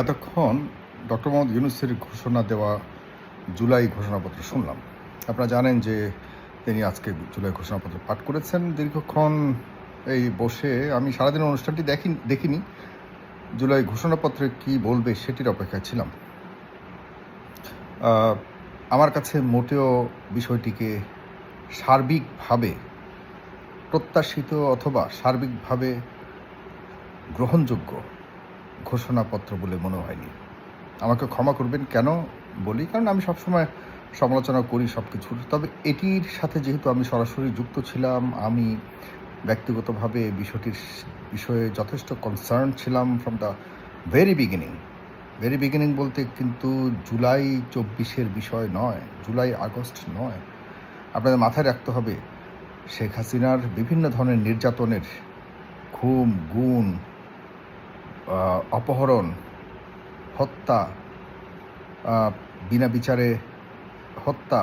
এতক্ষণ ডক্টর মোহাম্মদ ইউনুসের ঘোষণা দেওয়া জুলাই ঘোষণাপত্র শুনলাম। আপনারা জানেন যে তিনি আজকে জুলাই ঘোষণাপত্র পাঠ করেছেন। দীর্ঘক্ষণ এই বসে আমি সারাদিন অনুষ্ঠানটি দেখি দেখিনি। জুলাই ঘোষণাপত্রে কি বলবে সেটির অপেক্ষায় ছিলাম। আমার কাছে মোটেও বিষয়টিকে সার্বিকভাবে প্রত্যাশিত অথবা সার্বিকভাবে গ্রহণযোগ্য ঘোষণাপত্র বলে মনে হয়নি। আমাকে ক্ষমা করবেন কেন বলি? কারণ আমি সবসময় সমালোচনা করি সব কিছুর তবে এটির সাথে যেহেতু আমি সরাসরি যুক্ত ছিলাম, আমি ব্যক্তিগতভাবে বিষয়টির বিষয়ে যথেষ্ট কনসার্ন ছিলাম from the very beginning very beginning বলতে কিন্তু জুলাই চব্বিশের বিষয় নয়, জুলাই আগস্ট নয়। আপনাদের মাথায় রাখতে হবে, শেখ হাসিনার বিভিন্ন ধরনের নির্যাতনের খুন গুণ অপহরণ, হত্যা বিনা বিচারে হত্যা,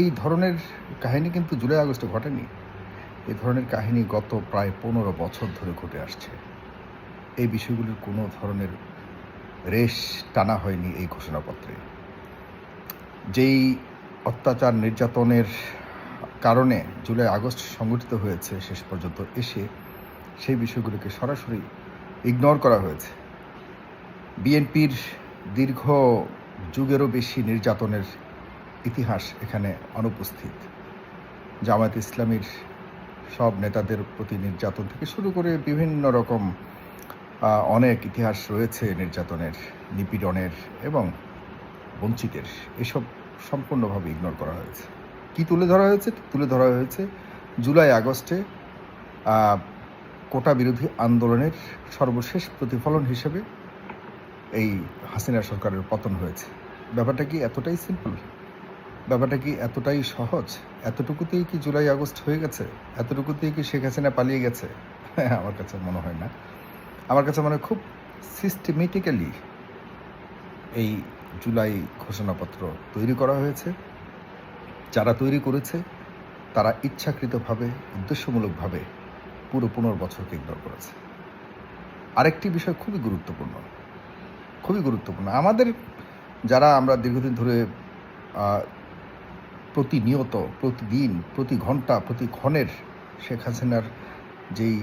এই ধরনের কাহিনী কিন্তু জুলাই আগস্টে ঘটেনি। এই ধরনের কাহিনী গত প্রায় পনেরো বছর ধরে ঘটে আসছে। এই বিষয়গুলির কোনো ধরনের রেশ টানা হয়নি এই ঘোষণাপত্রে। যেই অত্যাচার নির্যাতনের কারণে জুলাই আগস্ট সংগঠিত হয়েছে, শেষ পর্যন্ত এসে সেই বিষয়গুলোকে সরাসরি ইগনোর করা হয়েছে। বিএনপির দীর্ঘ যুগেরও বেশি নির্যাতনের ইতিহাস এখানে অনুপস্থিত। জামায়াত ইসলামীর সব নেতাদের প্রতি নির্যাতন থেকে শুরু করে বিভিন্ন রকম অনেক ইতিহাস রয়েছে নির্যাতনের, নিপীড়নের এবং বঞ্চিতের। এসব সম্পূর্ণভাবে ইগনোর করা হয়েছে। কি তুলে ধরা হয়েছে? তুলে ধরা হয়েছে জুলাই আগস্টে কোটা বিরোধী আন্দোলনের সর্বশেষ প্রতিফলন হিসেবে এই হাসিনা সরকারের পতন হয়েছে। ব্যাপারটা কি এতটাই সিম্পল ব্যাপারটা কি এতটাই সহজ? এতটুকুতেই কি জুলাই আগস্ট হয়ে গেছে? এতটুকুতেই কি শেখ হাসিনা পালিয়ে গেছে? আমার কাছে মনে হয় না। আমার কাছে মনে হয় খুব সিস্টেমেটিক্যালি এই জুলাই ঘোষণাপত্র তৈরি করা হয়েছে। যারা তৈরি করেছে, তারা ইচ্ছাকৃতভাবে, উদ্দেশ্যমূলকভাবে পুরো পনেরো বছরকে ইগনোর করেছে। আরেকটি বিষয় খুবই গুরুত্বপূর্ণ খুবই গুরুত্বপূর্ণ। আমাদের যারা আমরা দীর্ঘদিন ধরে প্রতিনিয়ত, প্রতিদিন, প্রতি ঘণ্টা, প্রতি ক্ষণের শেখ হাসিনার যেই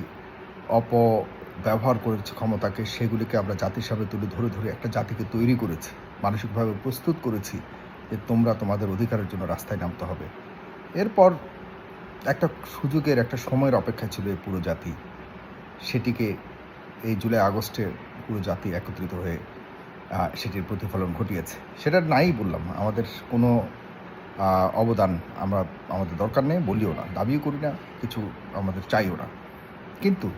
অপব্যবহার করেছে ক্ষমতাকে, সেগুলিকে আমরা জাতি হিসাবে তুলে ধরে ধরে একটা জাতিকে তৈরি করেছি, মানসিকভাবে প্রস্তুত করেছি যে তোমরা তোমাদের অধিকারের জন্য রাস্তায় নামতে হবে। এরপর একটা সুযোগের, একটা সময়ের অপেক্ষা ছিল এই পুরো জাতি। সেটিকে এই জুলাই আগস্টে পুরো জাতি একত্রিত হয়ে সেটির প্রতিফলন ঘটিয়েছে। সেটা নাই বললাম। আমাদের কোনো অবদান আমরা, আমাদের দরকার নেই, বলিও না, দাবিও করি না, কিছু আমাদের চাইও না। কিন্তু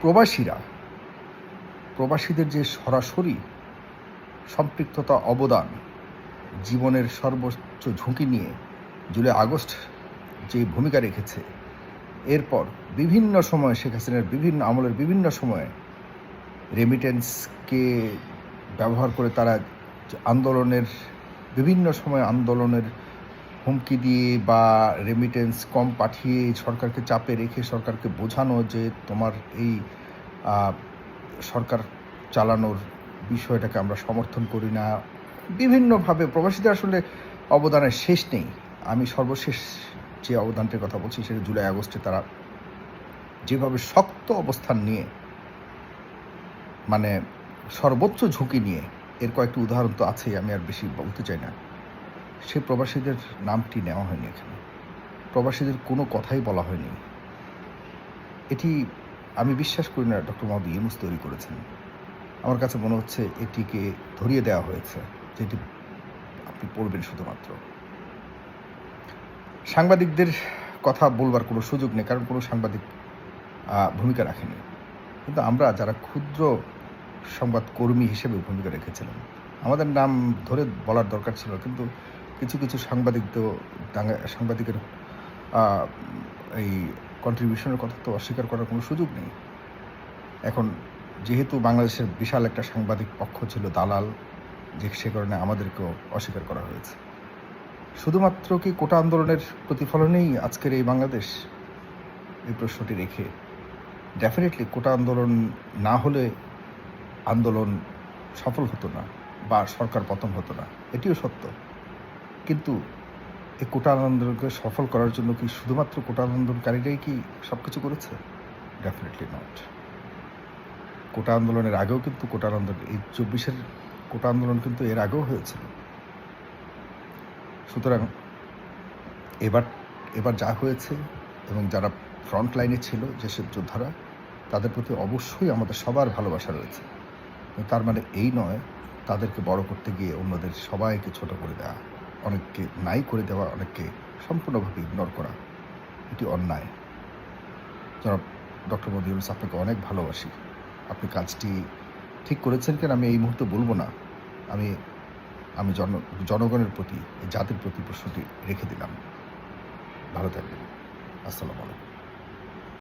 প্রবাসীরা, প্রবাসীদের যে সরাসরি সম্পৃক্ততা অবদান, জীবনের সর্বোচ্চ ঝুঁকি নিয়ে জুলাই, আগস্ট যে ভূমিকা রেখেছে। এরপর বিভিন্ন সময় শেখ হাসিনার বিভিন্ন আমলের বিভিন্ন সময়ে রেমিটেন্সকে ব্যবহার করে তারা আন্দোলনের, বিভিন্ন সময় আন্দোলনের হুমকি দিয়ে বা রেমিটেন্স কম পাঠিয়ে সরকারকে চাপে রেখে সরকারকে বোঝানো যে তোমার এই সরকার চালানোর বিষয়টাকে আমরা সমর্থন করি না। বিভিন্নভাবে প্রবাসীদের আসলে অবদানের শেষ নেই। আমি সর্বশেষ যে অবদানটির কথা বলছি সেটা জুলাই আগস্টে তারা যেভাবে শক্ত অবস্থান নিয়ে মানে সর্বোচ্চ ঝুঁকি নিয়ে, এর কয়েকটি উদাহরণ তো আছেই, আমি আর বেশি বলতে চাই না, সে প্রবাসীদের নামটি নেওয়া হয়নি এখানে। প্রবাসীদের কোনো কথাই বলা হয়নি। এটি আমি বিশ্বাস করি না, ডক্টর মোহাম্মদ ইউনুস তৈরি করেছেন। আমার কাছে মনে হচ্ছে এটিকে ধরিয়ে দেওয়া হয়েছে, যেটি আপনি পড়বেন শুধুমাত্র। সাংবাদিকদের কথা বলবার কোনো সুযোগ নেই, কারণ কোনো সাংবাদিক ভূমিকা রাখেনি। কিন্তু আমরা যারা ক্ষুদ্র সংবাদকর্মী হিসেবে ভূমিকা রেখেছিলাম, আমাদের নাম ধরে বলার দরকার ছিল, কিন্তু কিছু কিছু সাংবাদিক তো সাংবাদিকের এই কন্ট্রিবিউশনের কথা তো অস্বীকার করার কোনো সুযোগ নেই। এখন যেহেতু বাংলাদেশের বিশাল একটা সাংবাদিক পক্ষ ছিল দালাল, যে সে কারণে আমাদেরকেও অস্বীকার করা হয়েছে। শুধুমাত্র কি কোটা আন্দোলনের প্রতিফলনেই আজকের এই বাংলাদেশ? এই প্রশ্নটি রেখে ডেফিনেটলি কোটা আন্দোলন না হলে আন্দোলন সফল হতো না বা সরকার পতন হতো না, এটিও সত্য। কিন্তু এই কোটা আন্দোলনকে সফল করার জন্য কি শুধুমাত্র কোটা আন্দোলনকারীরাই কি সব কিছু করেছে? ডেফিনেটলি নট কোটা আন্দোলনের আগেও কিন্তু কোটা আন্দোলন, এই চব্বিশের কোটা আন্দোলন কিন্তু এর আগেও হয়েছিল। সুতরাং এবার এবার যা হয়েছে এবং যারা ফ্রন্ট লাইনে ছিল যেসব যোদ্ধারা, তাদের প্রতি অবশ্যই আমাদের সবার ভালোবাসা রয়েছে। তার মানে এই নয়, তাদেরকে বড় করতে গিয়ে অন্যদের সবাইকে ছোট করে দেওয়া, অনেককে নাই করে দেওয়া, অনেককে সম্পূর্ণভাবে ইগনোর করা, এটি অন্যায়। জনাব ডক্টর মোদী ইউনুস আপনাকে অনেক ভালোবাসি, আপনি কাজটি ঠিক করেছেন কেন আমি এই মুহূর্তে বলব না। আমি আমি জন জনগণের প্রতি জাতির প্রতি প্রশ্নটি রেখে দিলাম। ভালো থাকবেন। আসসালামু আলাইকুম।